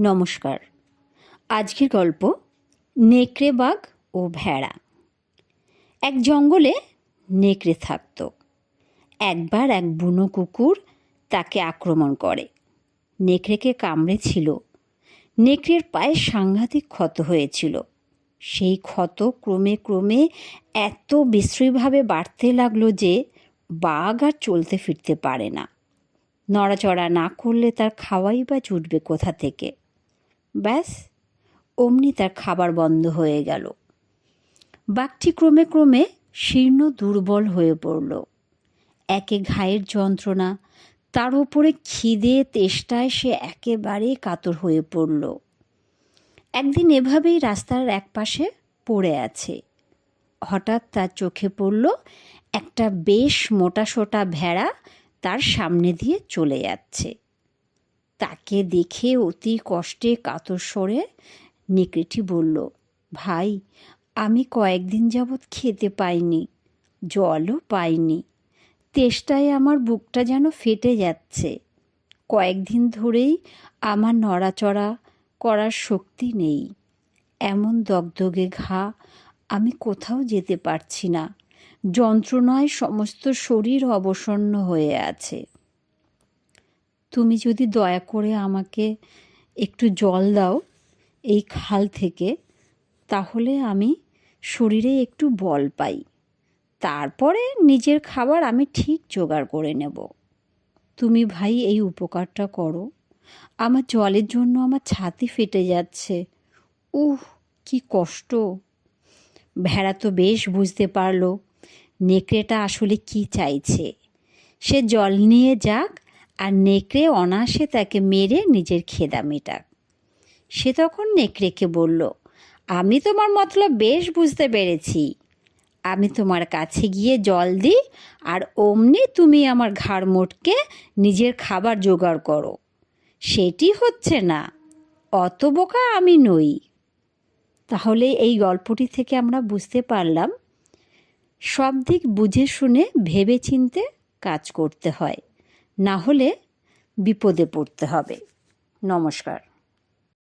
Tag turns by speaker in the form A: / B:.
A: নমস্কার। আজকের গল্প নেকড়ে বাঘ ও ভেড়া। এক জঙ্গলে নেকড়ে থাকত। একবার এক বুনো কুকুর তাকে আক্রমণ করে। নেকড়েকে কামড়েছিল। নেকড়ের পায়ে সাংঘাতিক ক্ষত হয়েছিল। সেই ক্ষত ক্রমে ক্রমে এত বিশ্রীভাবে বাড়তে লাগল যে বাঘ আর চলতে ফিরতে পারে না। নড়াচড়া না করলে তার খাওয়াই বা জুটবে কোথা থেকে? ব্যাস, অমনি তার খাবার বন্ধ হয়ে গেল। বাঘটি ক্রমে ক্রমে শীর্ণ দুর্বল হয়ে পড়ল। একে ঘায়ের যন্ত্রণা, তার উপরে খিদে, তেষ্টায় সে একেবারে কাতর হয়ে পড়ল। একদিন এভাবেই রাস্তার একপাশে পড়ে আছে। হঠাৎ তার চোখে পড়ল একটা বেশ মোটাসোটা ভেড়া তার সামনে দিয়ে চলে যাচ্ছে। তাকে দেখে অতি কষ্টে কাতর স্বরে নেকড়েটি বলল, ভাই, আমি কয়েকদিন যাবৎ খেতে পাইনি, জলও পাইনি। তেষ্টায় আমার বুকটা যেন ফেটে যাচ্ছে। কয়েকদিন ধরেই আমার নড়াচড়া করার শক্তি নেই। এমন দগদগে ঘা আমি কোথাও যেতে পারছি না। যন্ত্রণায় সমস্ত শরীর অবসন্ন হয়ে আছে। তুমি যদি দয়া করে আমাকে একটু জল দাও এই খাল থেকে, তাহলে আমি শরীরে একটু বল পাই। তারপরে নিজের খাবার আমি ঠিক জোগাড় করে নেব। তুমি ভাই এই উপকারটা করো। আমার জলের জন্য আমার ছাতি ফেটে যাচ্ছে। উহ, কি কষ্ট। ভেড়া তো বেশ বুঝতে পারল নেকড়েটা আসলে কি চাইছে। সে জল নিয়ে যাক আর নেকড়ে অনায়াসে তাকে মেরে নিজের খেদা মেটাক সে তখন নেকড়েকে বলল, আমি তোমার মতলব বেশ বুঝতে পেরেছি। আমি তোমার কাছে গিয়ে জল দিই আর অমনি তুমি আমার ঘাড় মোটকে নিজের খাবার জোগাড় করো। সেটি হচ্ছে না, অত বোকা আমি নই। তাহলে এই গল্পটি থেকে আমরা বুঝতে পারলাম, সব দিক বুঝে শুনে ভেবে চিনতে কাজ করতে হয়। না হলে বিপদে পড়তে হবে। নমস্কার।